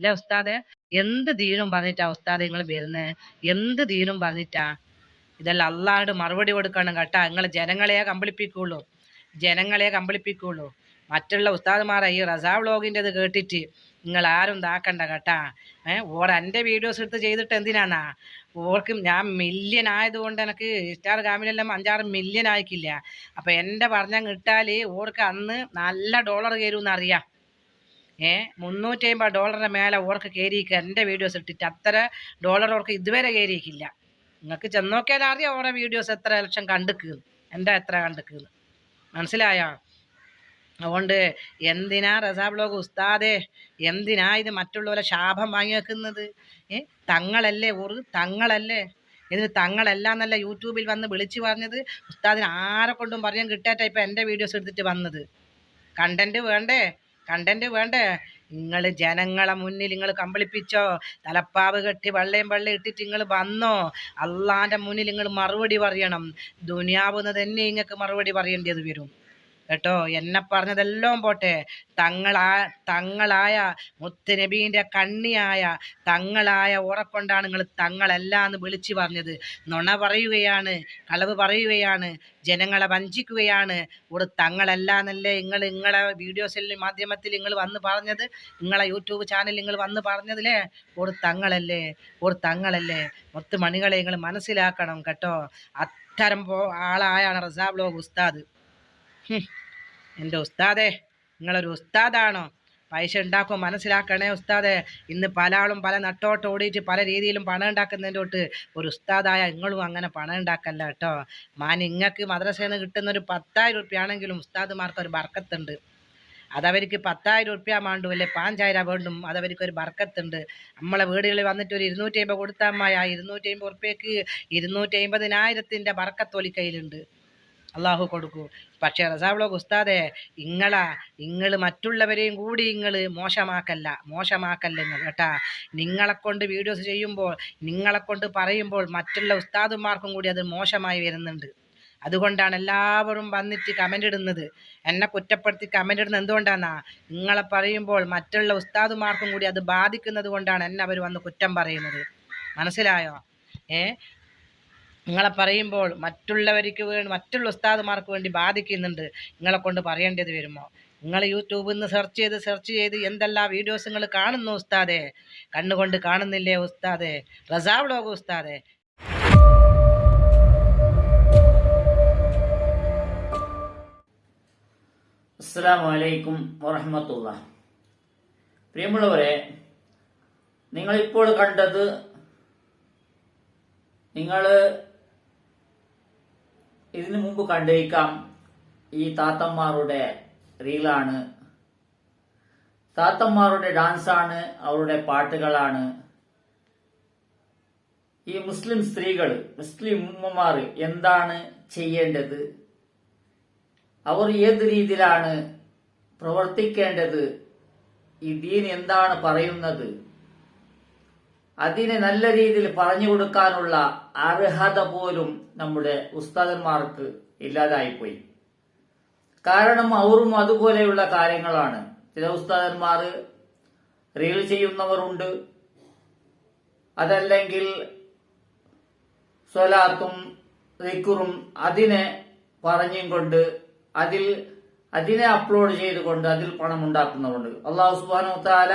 അല്ലേ ഉസ്താദെ? എന്ത് ദീനും പറഞ്ഞിട്ടാ ഉസ്താദെ നിങ്ങൾ വരുന്നത് എന്ത് ദീനും പറഞ്ഞിട്ടാ? ഇതെല്ലാം അള്ളാണ്ട് മറുപടി കൊടുക്കണം കേട്ടാ. നിങ്ങൾ ജനങ്ങളെ കമ്പിളിപ്പിക്കുള്ളൂ ജനങ്ങളെ കമ്പിളിപ്പിക്കുള്ളൂ മറ്റുള്ള ഉസ്താദ്മാരെ ഈ റസാ വ്ളോഗിന്റെ ഇത് കേട്ടിട്ട് നിങ്ങൾ ആരും ഇതാക്കണ്ട കേട്ടാ. ഏഹ് ഓർ എന്റെ വീഡിയോസ് എടുത്ത് ചെയ്തിട്ട് എന്തിനാന്നാ? ഓർക്കും ഞാൻ മില്യൻ ആയതുകൊണ്ട് എനിക്ക് ഇൻസ്റ്റാഗ്രാമിലെല്ലാം അഞ്ചാറ് മില്യൻ ആയിക്കില്ല. അപ്പം എന്റെ പറഞ്ഞാൽ കിട്ടാൽ ഓർക്ക് അന്ന് നല്ല ഡോളർ കയറുമെന്ന് അറിയാം ഏ മുന്നൂറ്റി അമ്പത് ഡോളറിന് മേലെ ഓർക്ക് കയറിയിരിക്കുക. എന്റെ വീഡിയോസ് ഇട്ടിട്ട് അത്ര ഡോളർ ഓർക്ക് ഇതുവരെ കയറിയിരിക്കില്ല നിങ്ങൾക്ക് ചെന്നോക്കിയാൽ അറിയാം ഓരോ വീഡിയോസ് എത്ര ലക്ഷം കണ്ടുക്കുന്നു. എന്റെ എത്ര കണ്ടുക്കുന്നു. മനസ്സിലായോ? അതുകൊണ്ട് എന്തിനാ റസാ ബ്ലോഗ് ഉസ്താദേ? എന്തിനാ ഇത് മറ്റുള്ളവരെ ശാപം വാങ്ങി വെക്കുന്നത്? ഏ തങ്ങളല്ലേ ഒരു തങ്ങളല്ലേ? ഇതിന് തങ്ങളല്ല എന്നല്ല യൂട്യൂബിൽ വന്ന് വിളിച്ചു പറഞ്ഞത് ഉസ്താദിന് ആരെ കൊണ്ടും പറയാൻ കിട്ടാറ്റ ഇപ്പം എന്റെ വീഡിയോസ് എടുത്തിട്ട് വന്നത്. കണ്ടന്റ് വേണ്ടേ? കണ്ടന്റ് വേണ്ടേ? നിങ്ങൾ ജനങ്ങളെ മുന്നിൽ നിങ്ങൾ കമ്പിളിപ്പിച്ചോ? തലപ്പാവ് കെട്ടി വെള്ളയും വെള്ളം ഇട്ടിട്ട് നിങ്ങൾ വന്നോ? അള്ളാന്റെ മുന്നിൽ നിങ്ങൾ മറുപടി പറയണം. ദുനിയാവുന്ന തന്നെ നിങ്ങൾക്ക് മറുപടി പറയേണ്ടത് വരും. കേട്ടോ? എന്നെ പറഞ്ഞതെല്ലാം പോട്ടെ. തങ്ങളാ തങ്ങളായ മുത്തുനബീന്റെ കണ്ണിയായ തങ്ങളായ ഉറപ്പുണ്ടാണ് നിങ്ങൾ തങ്ങളല്ല എന്ന് വിളിച്ചു പറഞ്ഞത്. നുണ പറയുകയാണ് കളവ് പറയുകയാണ് ജനങ്ങളെ വഞ്ചിക്കുകയാണ്. ഒരു തങ്ങളല്ല എന്നല്ലേ നിങ്ങൾ നിങ്ങളെ വീഡിയോസിൽ മാധ്യമത്തിൽ നിങ്ങൾ വന്ന് പറഞ്ഞത്? നിങ്ങളെ യൂട്യൂബ് ചാനൽ നിങ്ങൾ വന്ന് പറഞ്ഞതിലേ? ഒരു തങ്ങളല്ലേ ഒരു തങ്ങളല്ലേ? മൊത്ത മണികളെ നിങ്ങൾ മനസ്സിലാക്കണം കേട്ടോ. അത്തരം പോ ആളായാണ് റസാ ബ്ലോഗ് ഉസ്താദ്. ഹും. എന്റെ ഉസ്താദേ നിങ്ങളൊരു ഉസ്താദാണോ? പൈസ ഉണ്ടാക്കും മനസ്സിലാക്കണേ ഉസ്താദെ. ഇന്ന് പല ആളും പല നട്ടോട്ട് ഓടിയിട്ട് പല രീതിയിലും പണം ഉണ്ടാക്കുന്നതിന്റെ തൊട്ട് ഒരു ഉസ്താദായ നിങ്ങളും അങ്ങനെ പണം ഉണ്ടാക്കല്ല കേട്ടോ. മാൻ ഇങ്ങക്ക് മദ്രസയിൽ നിന്ന് കിട്ടുന്ന ഒരു പത്തായിരം രൂപയാണെങ്കിലും ഉസ്താദുമാർക്ക് ഒരു ബർക്കത്തുണ്ട്. അതവർക്ക് പത്തായിരം ഉറുപ്പ്യ മാണ്ടു അല്ലെ പാഞ്ചായിരം വേണ്ടും അതവർക്ക് ഒരു ബർക്കത്തുണ്ട്. നമ്മളെ വീടുകളിൽ വന്നിട്ട് ഒരു ഇരുന്നൂറ്റി അമ്പത് ആ ഇരുന്നൂറ്റി അമ്പത് ഉറുപ്പ്യക്ക് ഇരുന്നൂറ്റി അമ്പതിനായിരത്തിന്റെ ബർക്കത്തൊലി കയ്യിലുണ്ട് അള്ളാഹു കൊടുക്കൂ. പക്ഷേ റസാബ്ലോഗ് ഉസ്താദെ ഇങ്ങളാ നിങ്ങൾ മറ്റുള്ളവരെയും കൂടി നിങ്ങൾ മോശമാക്കല്ല മോശമാക്കല്ല നിങ്ങൾ കേട്ടാ. നിങ്ങളെ കൊണ്ട് വീഡിയോസ് ചെയ്യുമ്പോൾ നിങ്ങളെ കൊണ്ട് പറയുമ്പോൾ മറ്റുള്ള ഉസ്താദുമാർക്കും കൂടി അത് മോശമായി വരുന്നുണ്ട്. അതുകൊണ്ടാണ് എല്ലാവരും വന്നിട്ട് കമന്റ് ഇടുന്നത്. എന്നെ കുറ്റപ്പെടുത്തി കമന്റ് ഇടുന്നത് എന്തുകൊണ്ടാണെന്നാ നിങ്ങളെ പറയുമ്പോൾ മറ്റുള്ള ഉസ്താദുമാർക്കും കൂടി അത് ബാധിക്കുന്നത് കൊണ്ടാണ് എന്നെ അവർ വന്ന് കുറ്റം പറയുന്നത്. മനസ്സിലായോ? ഏ? നിങ്ങളെ പറയുമ്പോൾ മറ്റുള്ളവർക്ക് വേണ്ടി മറ്റുള്ള ഉസ്താദുമാർക്ക് വേണ്ടി ബാധിക്കുന്നുണ്ട്. നിങ്ങളെ കൊണ്ട് പറയേണ്ടത് വരുമോ? നിങ്ങൾ യൂട്യൂബിൽ നിന്ന് സെർച്ച് ചെയ്ത് സെർച്ച് ചെയ്ത് എന്തെല്ലാം വീഡിയോസ് നിങ്ങൾ കാണുന്നു ഉസ്താദെ? കണ്ണുകൊണ്ട് കാണുന്നില്ലേ ഉസ്താദെ? റസാവ് ലോക ഉസ്താദെ. അസ്സാം വലൈക്കും വറഹമത്തുള്ള. പ്രിയമുള്ളവരെ നിങ്ങളിപ്പോൾ കണ്ടത് നിങ്ങൾ ഇതിനു മുമ്പ് കണ്ടേക്കാം ഈ താത്തന്മാരുടെ റീലാണ്. താത്തന്മാരുടെ ഡാൻസാണ് അവരുടെ പാട്ടുകളാണ്. ഈ മുസ്ലിം സ്ത്രീകൾ മുസ്ലിം ഉമ്മമാർ എന്താണ് ചെയ്യേണ്ടത്? അവർ ഏത് രീതിയിലാണ് പ്രവർത്തിക്കേണ്ടത്? ഈ ദീൻ എന്താണ് പറയുന്നത്? അതിനെ നല്ല രീതിയിൽ പറഞ്ഞു കൊടുക്കാനുള്ള അർഹത പോലും നമ്മുടെ ഉസ്താദന്മാർക്ക് ഇല്ലാതായിപ്പോയി. കാരണം അവറും അതുപോലെയുള്ള കാര്യങ്ങളാണ്. ചില ഉസ്താദന്മാർ റീൽ ചെയ്യുന്നവരുണ്ട്. അതല്ലെങ്കിൽ സ്വലാത്തും റിക്കുറും അതിനെ പറഞ്ഞും കൊണ്ട് അതിൽ അതിനെ അപ്ലോഡ് ചെയ്തുകൊണ്ട് അതിൽ പണം ഉണ്ടാക്കുന്നവരുണ്ട് അള്ളാഹു സുബാനു താല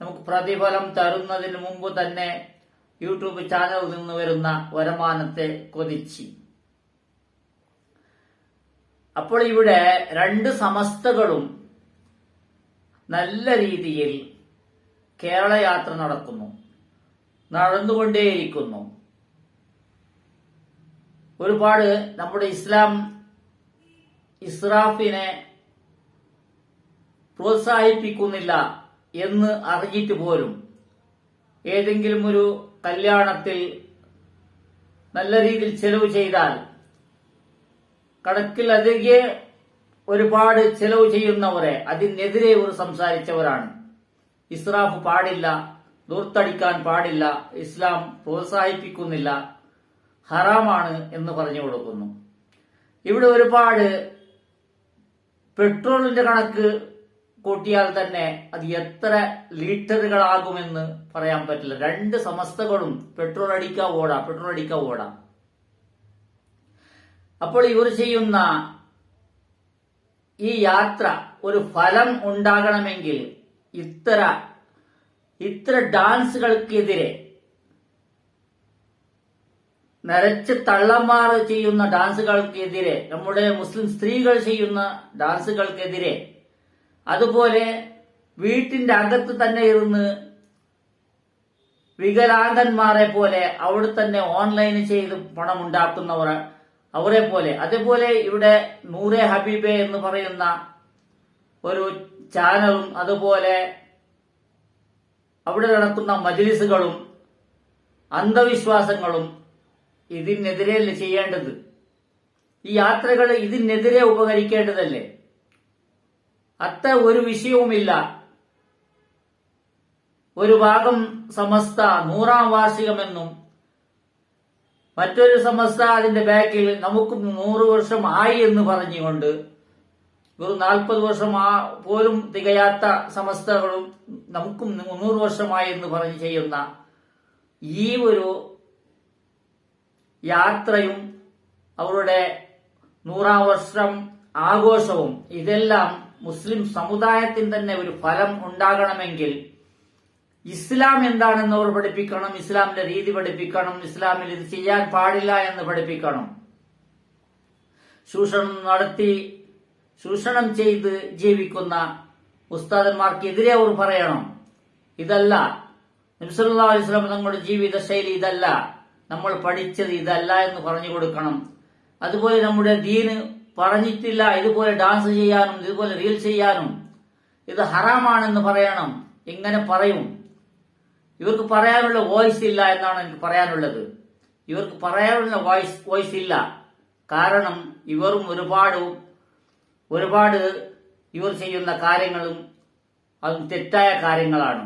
നമുക്ക് പ്രതിഫലം തരുന്നതിന് മുമ്പ് തന്നെ യൂട്യൂബ് ചാനലിൽ നിന്ന് വരുന്ന വരുമാനത്തെ കൊതിച്ച്. അപ്പോൾ ഇവിടെ രണ്ട് സമസ്തകളും നല്ല രീതിയിൽ കേരള യാത്ര നടക്കുന്നു. നടന്നുകൊണ്ടേയിരിക്കുന്നു. ഒരുപാട് നമ്മുടെ ഇസ്ലാം ഇസ്രാഫിനെ പ്രോത്സാഹിപ്പിക്കുന്നില്ല. എന്ന് അറിഞ്ഞിട്ട് പോലും ഏതെങ്കിലും ഒരു കല്യാണത്തിൽ നല്ല രീതിയിൽ ചെലവ് ചെയ്താൽ കണക്കിലധികെ ഒരുപാട് ചെലവ് ചെയ്യുന്നവരെ അതിനെതിരെ ഒരു സംസാരിച്ചവരാണ്. ഇസ്രാഫ് പാടില്ല ദൂർത്തടിക്കാൻ പാടില്ല ഇസ്ലാം പ്രോത്സാഹിപ്പിക്കുന്നില്ല ഹറാമാണ് എന്ന് പറഞ്ഞു കൊടുക്കുന്നു. ഇവിടെ ഒരുപാട് പെട്രോളിന്റെ കണക്ക് കൂട്ടിയാൽ തന്നെ അത് എത്ര ലിറ്ററുകളാകുമെന്ന് പറയാൻ പറ്റില്ല. രണ്ട് സമസ്തകളും പെട്രോൾ അടിക്കാ ഓടാം പെട്രോൾ അടിക്കാ ഓടാം. അപ്പോൾ ഇവർ ചെയ്യുന്ന ഈ യാത്ര ഒരു ഫലം ഉണ്ടാകണമെങ്കിൽ ഇത്ര ഇത്ര ഡാൻസുകൾക്കെതിരെ നരച്ച് തള്ളന്മാർ ചെയ്യുന്ന ഡാൻസുകൾക്കെതിരെ നമ്മുടെ മുസ്ലിം സ്ത്രീകൾ ചെയ്യുന്ന ഡാൻസുകൾക്കെതിരെ അതുപോലെ വീട്ടിന്റെ അകത്ത് തന്നെ ഇരുന്ന് വികലാംഗന്മാരെ പോലെ അവിടെ തന്നെ ഓൺലൈൻ ചെയ്ത് പണം ഉണ്ടാക്കുന്നവർ അവരെ പോലെ. അതേപോലെ ഇവിടെ നൂറെ ഹബീബെ എന്ന് പറയുന്ന ഒരു ചാനലും അതുപോലെ അവിടെ നടക്കുന്ന മജ്ലിസുകളും അന്ധവിശ്വാസങ്ങളും ഇതിനെതിരെയല്ലേ ചെയ്യേണ്ടത്? ഈ യാത്രകൾ ഇതിനെതിരെ ഉപകരിക്കേണ്ടതല്ലേ? അത്ര ഒരു വിഷയവുമില്ല. ഒരു ഭാഗം സമസ്ത നൂറാം വാർഷികമെന്നും മറ്റൊരു സമസ്ത അതിന്റെ ബാക്കിൽ നമുക്ക് നൂറ് വർഷം ആയി എന്ന് പറഞ്ഞുകൊണ്ട് ഒരു നാൽപ്പത് വർഷം ആ പോലും തികയാത്ത സമസ്തകളും നമുക്കും നൂറ് വർഷമായി എന്ന് പറഞ്ഞ് ചെയ്യുന്ന ഈ ഒരു യാത്രയും അവരുടെ നൂറാം വർഷം ആഘോഷവും ഇതെല്ലാം മുസ്ലിം സമുദായത്തിന് തന്നെ ഒരു ഫലം ഉണ്ടാകണമെങ്കിൽ ഇസ്ലാം എന്താണെന്ന് അവർ പഠിപ്പിക്കണം ഇസ്ലാമിന്റെ രീതി പഠിപ്പിക്കണം ഇസ്ലാമിൽ ഇത് ചെയ്യാൻ പാടില്ല എന്ന് പഠിപ്പിക്കണം. ചൂഷണം നടത്തി ചൂഷണം ചെയ്ത് ജീവിക്കുന്ന ഉസ്താദന്മാർക്കെതിരെ അവർ പറയണം. ഇതല്ല. നബ്സല്ലാ അലിസ്ലാം തങ്ങളുടെ ജീവിത ശൈലി ഇതല്ല. നമ്മൾ പഠിച്ചത് ഇതല്ല എന്ന് പറഞ്ഞു കൊടുക്കണം. അതുപോലെ നമ്മുടെ ദീന് പറഞ്ഞിട്ടില്ല ഇതുപോലെ ഡാൻസ് ചെയ്യാനും ഇതുപോലെ റീൽ ചെയ്യാനും. ഇത് ഹറാമാണെന്ന് പറയണം. ഇങ്ങനെ പറയും? ഇവർക്ക് പറയാനുള്ള വോയിസ് ഇല്ല എന്നാണ് എനിക്ക് പറയാനുള്ളത്. ഇവർക്ക് പറയാനുള്ള വോയിസ് വോയിസ് ഇല്ല. കാരണം ഇവരും ഒരുപാട് ഒരുപാട് ഇവർ ചെയ്യുന്ന കാര്യങ്ങളും അതും തെറ്റായ കാര്യങ്ങളാണ്.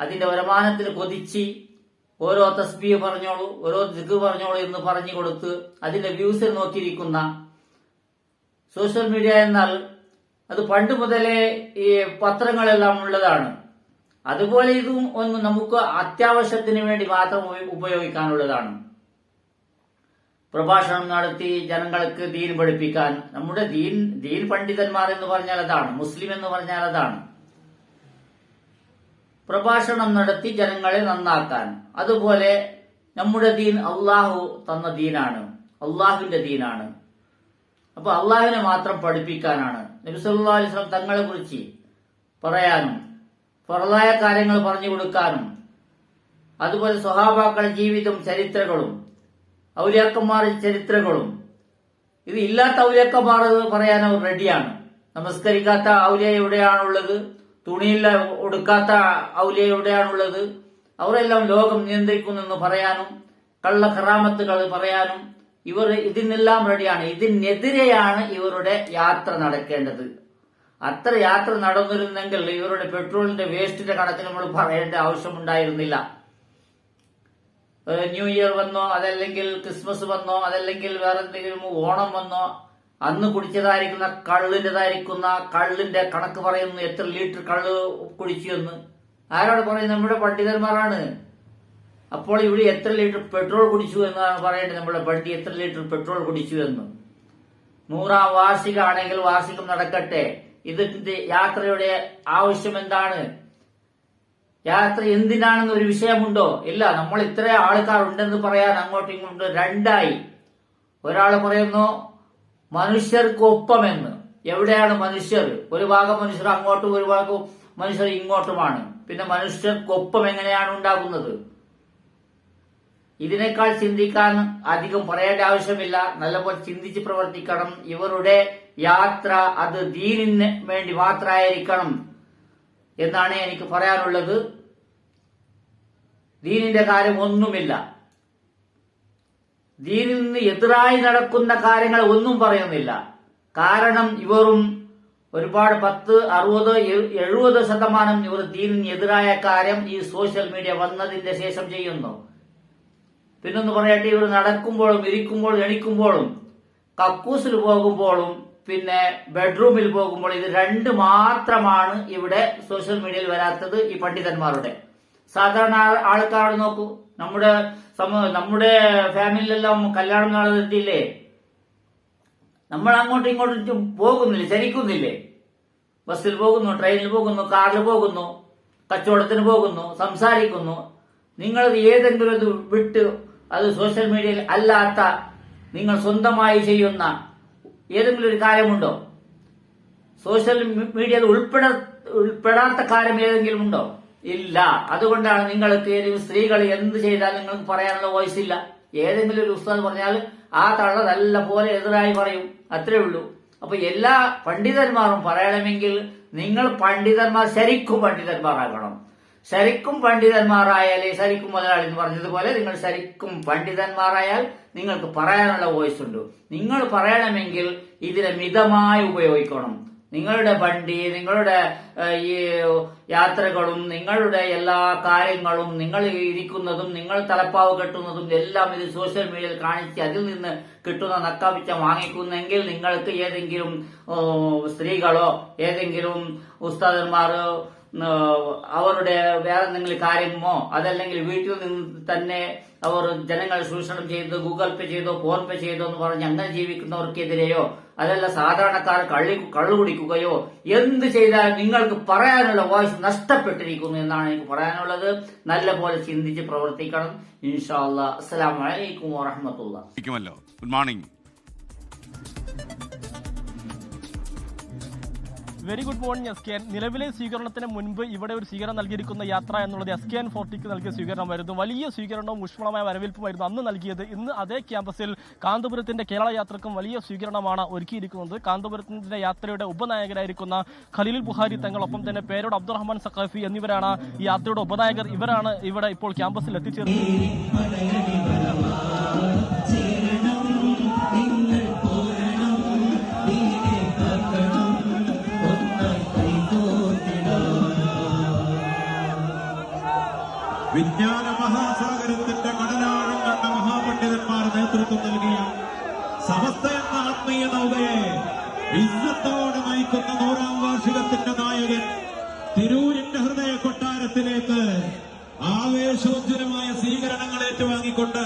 അതിന്റെ വരുമാനത്തിൽ കൊതിച്ച് ഓരോ തസ്ബീ പറഞ്ഞോളൂ ഓരോ ദിഗ് പറഞ്ഞോളൂ എന്ന് പറഞ്ഞു കൊടുത്ത് അതിന്റെ വ്യൂസ് നോക്കിയിരിക്കുന്ന സോഷ്യൽ മീഡിയ എന്നാൽ അത് പണ്ട് മുതലേ ഈ പത്രങ്ങളെല്ലാം ഉള്ളതാണ്. അതുപോലെ ഇതും ഒന്ന് നമുക്ക് അത്യാവശ്യത്തിന് വേണ്ടി മാത്രം ഉപ- ഉപയോഗിക്കാനുള്ളതാണ്. പ്രഭാഷണം നടത്തി ജനങ്ങൾക്ക് ദീൻ പഠിപ്പിക്കാൻ. നമ്മുടെ ദീൻ ദീൻ പണ്ഡിതന്മാർ എന്ന് പറഞ്ഞാൽ അതാണ്. മുസ്ലിം എന്ന് പറഞ്ഞാൽ അതാണ്. പ്രഭാഷണം നടത്തി ജനങ്ങളെ നന്നാക്കാൻ. അതുപോലെ നമ്മുടെ ദീൻ അള്ളാഹു തന്ന ദീനാണ്. അള്ളാഹുവിന്റെ ദീനാണ്. അപ്പൊ അള്ളാഹുവിനെ മാത്രം പഠിപ്പിക്കാനാണ്. നബിസല്ലാ അലിസ്ലാം തങ്ങളെ കുറിച്ച് പറയാനും ഫറലായ കാര്യങ്ങൾ പറഞ്ഞു കൊടുക്കാനും അതുപോലെ സ്വഹാബാക്കളുടെ ജീവിതം ചരിത്രങ്ങളും ഔലിയാക്കന്മാരുടെ ചരിത്രങ്ങളും ഇത് ഇല്ലാത്ത ഔലിയാക്കന്മാർ പറയാൻ അവർ റെഡിയാണ്. നമസ്കരിക്കാത്ത ഔലിയ എവിടെയാണുള്ളത്? തുണിയില്ല ഒടുക്കാത്ത ഔലിയ എവിടെയാണുള്ളത്? അവരെല്ലാം ലോകം നിയന്ത്രിക്കുന്നെന്ന് പറയാനും കള്ള ഖറാമത്തുകൾ പറയാനും ഇവർ ഇതിനെല്ലാം റെഡിയാണ്. ഇതിനെതിരെയാണ് ഇവരുടെ യാത്ര നടക്കേണ്ടത്. അത്ര യാത്ര നടന്നിരുന്നെങ്കിൽ ഇവരുടെ പെട്രോളിന്റെ വേസ്റ്റിന്റെ കണക്ക് നമ്മൾ പറയേണ്ട ആവശ്യമുണ്ടായിരുന്നില്ല. ന്യൂ ഇയർ വന്നോ അതല്ലെങ്കിൽ ക്രിസ്മസ് വന്നോ അതല്ലെങ്കിൽ വേറെ എന്തെങ്കിലും ഓണം വന്നോ അന്ന് കുടിച്ചതായിരിക്കുന്ന കള്ളിന്റെതായിരിക്കുന്ന കള്ളിന്റെ കണക്ക് പറയുന്നു എത്ര ലിറ്റർ കള്ള് കുടിച്ചു എന്ന്. ആരോട് പറയുന്നത്? നമ്മുടെ പണ്ഡിതന്മാരാണ്. അപ്പോൾ ഇവിടെ എത്ര ലിറ്റർ പെട്രോൾ കുടിച്ചു എന്നാണ് പറയേണ്ടത്. നമ്മുടെ പണ്ടി എത്ര ലിറ്റർ പെട്രോൾ കുടിച്ചു എന്ന്. നൂറാം വാർഷികമാണെങ്കിൽ വാർഷികം നടക്കട്ടെ. ഇതിന്റെ യാത്രയുടെ ആവശ്യം എന്താണ്? യാത്ര എന്തിനാണെന്ന് ഒരു വിഷയമുണ്ടോ? ഇല്ല. നമ്മൾ ഇത്ര ആൾക്കാർ ഉണ്ടെന്ന് പറയാൻ അങ്ങോട്ടും ഇങ്ങോട്ടും രണ്ടായി. ഒരാൾ പറയുന്നു മനുഷ്യർക്കൊപ്പമെന്ന്. എവിടെയാണ് മനുഷ്യർ? ഒരു ഭാഗം മനുഷ്യർ അങ്ങോട്ടും ഒരു ഭാഗം മനുഷ്യർ ഇങ്ങോട്ടുമാണ്. പിന്നെ മനുഷ്യർക്കൊപ്പം എങ്ങനെയാണ് ഉണ്ടാകുന്നത്? ഇതിനേക്കാൾ ചിന്തിക്കാൻ അധികം പറയേണ്ട ആവശ്യമില്ല. നല്ലപോലെ ചിന്തിച്ച് പ്രവർത്തിക്കണം. ഇവരുടെ യാത്ര അത് ദീനിന് വേണ്ടി മാത്രമായിരിക്കണം എന്നാണ് എനിക്ക് പറയാനുള്ളത്. ദീനിന്റെ കാര്യം ഒന്നുമില്ല. ദീനിൽ നിന്ന് എതിരായി നടക്കുന്ന കാര്യങ്ങൾ ഒന്നും പറയുന്നില്ല. കാരണം ഇവരും ഒരുപാട് പത്ത് അറുപത് എഴു- എഴുപത് ശതമാനം ഇവർ ദീനിന് എതിരായ കാര്യം ഈ സോഷ്യൽ മീഡിയ വന്നതിന്റെ ശേഷം ചെയ്യുന്നു. പിന്നൊന്ന് പറയട്ടെ ഇവർ നടക്കുമ്പോഴും ഇരിക്കുമ്പോഴും എണിക്കുമ്പോഴും കക്കൂസിൽ പോകുമ്പോഴും പിന്നെ ബെഡ്റൂമിൽ പോകുമ്പോൾ ഇത് രണ്ട് മാത്രമാണ് ഇവിടെ സോഷ്യൽ മീഡിയയിൽ വരാത്തത് ഈ പണ്ഡിതന്മാരുടെ. സാധാരണ ആൾക്കാർ നോക്കൂ നമ്മുടെ നമ്മുടെ ഫാമിലിയിലെല്ലാം കല്യാണം നടന്നിട്ടില്ലേ? നമ്മൾ അങ്ങോട്ടും ഇങ്ങോട്ടും പോകുന്നില്ലേ? ചരിക്കുന്നില്ലേ ബസ്സിൽ പോകുന്നു ട്രെയിനിൽ പോകുന്നു കാറിൽ പോകുന്നു കച്ചവടത്തിന് പോകുന്നു സംസാരിക്കുന്നു. നിങ്ങൾ ഏതെങ്കിലും ഇത് വിട്ട് അത് സോഷ്യൽ മീഡിയയിൽ അല്ലാത്ത നിങ്ങൾ സ്വന്തമായി ചെയ്യുന്ന ഏതെങ്കിലും ഒരു കാര്യമുണ്ടോ? സോഷ്യൽ മീഡിയയിൽ ഉൾപ്പെട ഉൾപ്പെടാത്ത കാര്യം ഏതെങ്കിലും ഉണ്ടോ? ഇല്ല. അതുകൊണ്ടാണ് നിങ്ങൾക്ക് ഏതെങ്കിലും സ്ത്രീകൾ എന്ത് ചെയ്താൽ നിങ്ങൾക്ക് പറയാനുള്ള വോയിസ് ഇല്ല. ഏതെങ്കിലും ഒരു ഉസ്താദ് പറഞ്ഞാൽ ആ തള്ള നല്ല പോലെ എതിരായി പറയും. അത്രേ ഉള്ളൂ. അപ്പൊ എല്ലാ പണ്ഡിതന്മാരും പറയണമെങ്കിൽ നിങ്ങൾ പണ്ഡിതന്മാർ ശരിക്കും പണ്ഡിതന്മാരാകണം. ശരിക്കും പണ്ഡിതന്മാരായാലേ ശരിക്കും മുതലാളി എന്ന് പറഞ്ഞതുപോലെ നിങ്ങൾ ശരിക്കും പണ്ഡിതന്മാരായാൽ നിങ്ങൾക്ക് പറയാനുള്ള വോയിസ് ഉണ്ട്. നിങ്ങൾ പറയണമെങ്കിൽ ഇതിനെ മിതമായി ഉപയോഗിക്കണം. നിങ്ങളുടെ വണ്ടി നിങ്ങളുടെ ഈ യാത്രകളും നിങ്ങളുടെ എല്ലാ കാര്യങ്ങളും നിങ്ങൾ ഇരിക്കുന്നതും നിങ്ങൾ തലപ്പാവ് കെട്ടുന്നതും എല്ലാം ഇത് സോഷ്യൽ മീഡിയയിൽ കാണിച്ച് അതിൽ നിന്ന് കിട്ടുന്ന നക്കാപ്പിച്ച വാങ്ങിക്കുന്നെങ്കിൽ നിങ്ങൾക്ക് ഏതെങ്കിലും സ്ത്രീകളോ ഏതെങ്കിലും ഉസ്താദന്മാരോ അവരുടെ വേറെ എന്തെങ്കിലും കാര്യമോ? അതല്ലെങ്കിൽ വീട്ടിൽ നിന്ന് തന്നെ അവർ ജനങ്ങൾ ചൂഷണം ചെയ്ത് ഗൂഗിൾ പേ ചെയ്തോ ഫോൺ പേ ചെയ്തോ എന്ന് പറഞ്ഞ് അങ്ങനെ ജീവിക്കുന്നവർക്കെതിരെയോ അതല്ല സാധാരണക്കാർ കള്ളി കള്ളു കുടിക്കുകയോ എന്ത് ചെയ്താലും നിങ്ങൾക്ക് പറയാനുള്ള വോയിസ് നഷ്ടപ്പെട്ടിരിക്കുന്നു എന്നാണ് എനിക്ക് പറയാനുള്ളത്. നല്ല പോലെ ചിന്തിച്ച് പ്രവർത്തിക്കണം. ഇൻഷാ അല്ലാ വലൈക്കും അലൈക്കും വറഹമത്തുള്ള good morning. Very good morning S K N. നിലവിലെ സ്വീകരണത്തിന് മുൻപ് ഇവിടെ ഒരു സ്വീകരണം നൽകിയിരിക്കുന്ന യാത്ര എന്നുള്ളത് എസ് കെ എൻ ഫോർട്ടിക്ക് നൽകിയ സ്വീകരണമായിരുന്നു വലിയ സ്വീകരണവും ഊഷ്മളമായ വരവേൽപ്പുമായിരുന്നു അന്ന് നൽകിയത്. ഇന്ന് അതേ ക്യാമ്പസിൽ കാന്തപുരത്തിന്റെ കേരള യാത്രക്കും വലിയ സ്വീകരണമാണ് ഒരുക്കിയിരിക്കുന്നത്. കാന്തപുരത്തിന്റെ യാത്രയുടെ ഉപനായകരായിരിക്കുന്ന ഖലീൽ ബുഹാരി തങ്ങളൊപ്പം തന്നെ പേരോട് അബ്ദുറഹ്മാൻ സഖാഫി എന്നിവരാണ് ഈ യാത്രയുടെ ഉപനായകർ. ഇവരാണ് ഇവിടെ ഇപ്പോൾ ക്യാമ്പസിൽ എത്തിച്ചേർന്നത്. വിജ്ഞാന മഹാസാഗരത്തിന്റെ കടലാഴം കണ്ട മഹാപണ്ഡിതന്മാർ നേതൃത്വം നൽകിയ സമസ്ത എന്ന ആത്മീയ നൗകയെ ഇന്നത്തോടെ നയിക്കുന്ന നൂറാം വാർഷികത്തിന്റെ നായകൻ തിരൂരിന്റെ ഹൃദയ കൊട്ടാരത്തിലേക്ക് ആവേശോജ്വലമായ സ്വീകരണങ്ങൾ ഏറ്റുവാങ്ങിക്കൊണ്ട്